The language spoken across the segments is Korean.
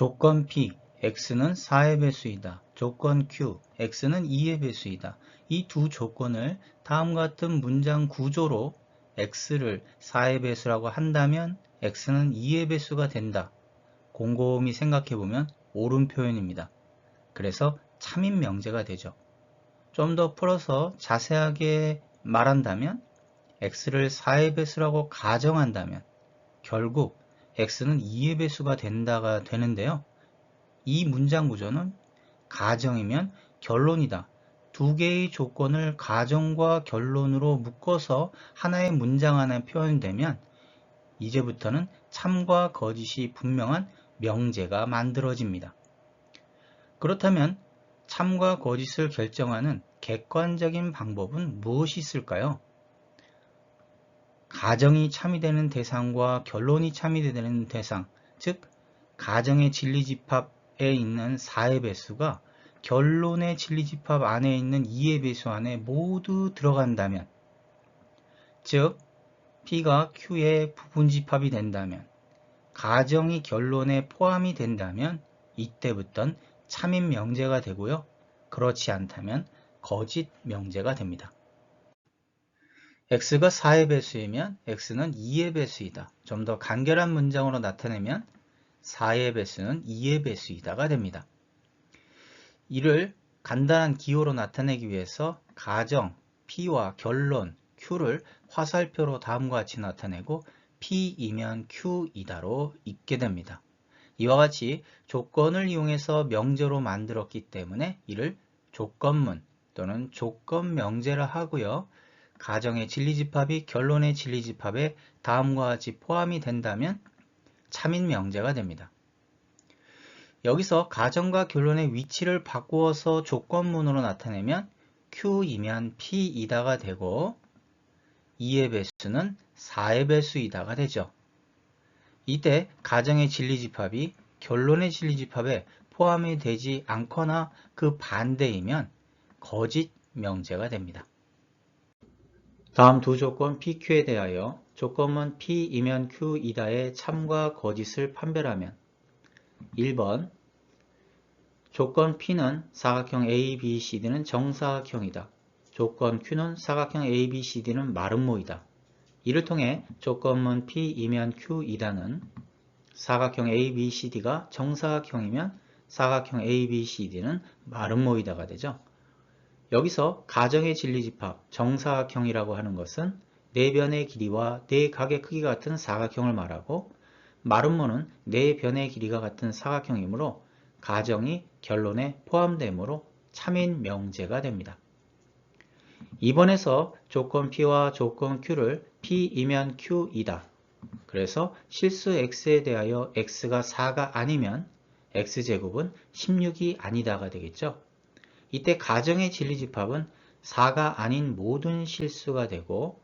조건 P, x는 4의 배수이다. 조건 Q, x는 2의 배수이다. 이 두 조건을 다음과 같은 문장 구조로 x를 4의 배수라고 한다면 x는 2의 배수가 된다. 곰곰이 생각해보면 옳은 표현입니다. 그래서 참인 명제가 되죠. 좀 더 풀어서 자세하게 말한다면 x를 4의 배수라고 가정한다면 결국 x는 2의 배수가 된다가 되는데요. 이 문장 구조는 가정이면 결론이다. 두 개의 조건을 가정과 결론으로 묶어서 하나의 문장 안에 표현되면 이제부터는 참과 거짓이 분명한 명제가 만들어집니다. 그렇다면 참과 거짓을 결정하는 객관적인 방법은 무엇이 있을까요? 가정이 참이 되는 대상과 결론이 참이 되는 대상, 즉 가정의 진리집합에 있는 4의 배수가 결론의 진리집합 안에 있는 2의 배수 안에 모두 들어간다면 즉 P가 Q의 부분집합이 된다면 가정이 결론에 포함이 된다면 이때부턴 참인 명제가 되고요. 그렇지 않다면 거짓 명제가 됩니다. X가 4의 배수이면 x는 2의 배수이다. 좀 더 간결한 문장으로 나타내면 4의 배수는 2의 배수이다가 됩니다. 이를 간단한 기호로 나타내기 위해서 가정, P와 결론, Q를 화살표로 다음과 같이 나타내고 P이면 Q이다로 읽게 됩니다. 이와 같이 조건을 이용해서 명제로 만들었기 때문에 이를 조건문 또는 조건명제를 하고요. 가정의 진리집합이 결론의 진리집합에 다음과 같이 포함이 된다면 참인 명제가 됩니다. 여기서 가정과 결론의 위치를 바꾸어서 조건문으로 나타내면 Q이면 P이다가 되고 2의 배수는 4의 배수이다가 되죠. 이때 가정의 진리집합이 결론의 진리집합에 포함이 되지 않거나 그 반대이면 거짓 명제가 됩니다. 다음 두 조건 PQ에 대하여 조건문 P이면 Q이다의 참과 거짓을 판별하면 1번 조건 P는 사각형 ABCD는 정사각형이다. 조건 Q는 사각형 ABCD는 마름모이다. 이를 통해 조건문 P이면 Q이다는 사각형 ABCD가 정사각형이면 사각형 ABCD는 마름모이다가 되죠. 여기서 가정의 진리집합 정사각형이라고 하는 것은 네 변의 길이와 네 각의 크기가 같은 사각형을 말하고 마름모는 네 변의 길이가 같은 사각형이므로 가정이 결론에 포함되므로 참인 명제가 됩니다. 이번에서 조건 P와 조건 Q를 P이면 Q이다. 그래서 실수 X에 대하여 X가 4가 아니면 X제곱은 16이 아니다가 되겠죠. 이때 가정의 진리집합은 4가 아닌 모든 실수가 되고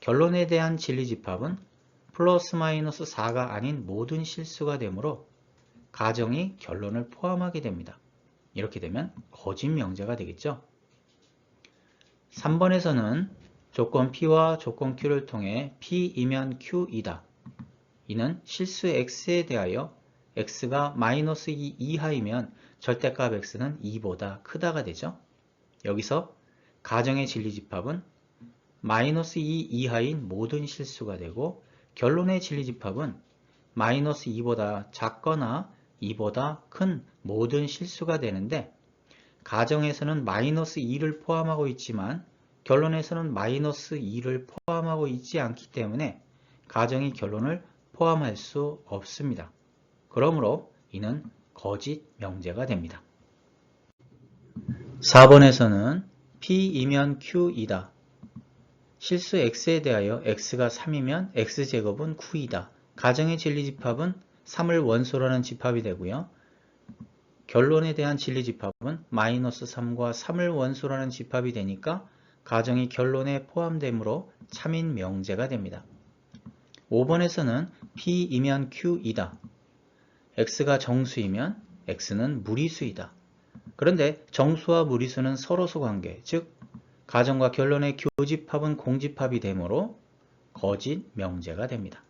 결론에 대한 진리집합은 플러스 마이너스 4가 아닌 모든 실수가 되므로 가정이 결론을 포함하게 됩니다. 이렇게 되면 거짓 명제가 되겠죠. 3번에서는 조건 P와 조건 Q를 통해 P이면 Q이다. 이는 실수 X에 대하여 X가 마이너스 2 이하이면 절대값 x는 2보다 크다가 되죠. 여기서 가정의 진리집합은 마이너스 2 이하인 모든 실수가 되고 결론의 진리집합은 마이너스 2보다 작거나 2보다 큰 모든 실수가 되는데 가정에서는 마이너스 2를 포함하고 있지만 결론에서는 마이너스 2를 포함하고 있지 않기 때문에 가정이 결론을 포함할 수 없습니다. 그러므로 이는 거짓 명제가 됩니다. 4번에서는 P이면 Q이다. 실수 X에 대하여 X가 3이면 X제곱은 9이다. 가정의 진리집합은 3을 원소라는 집합이 되고요. 결론에 대한 진리집합은 마이너스 3과 3을 원소라는 집합이 되니까 가정이 결론에 포함되므로 참인 명제가 됩니다. 5번에서는 P이면 Q이다. X가 정수이면 x는 무리수이다. 그런데 정수와 무리수는 서로소 관계, 즉 가정과 결론의 교집합은 공집합이 되므로 거짓 명제가 됩니다.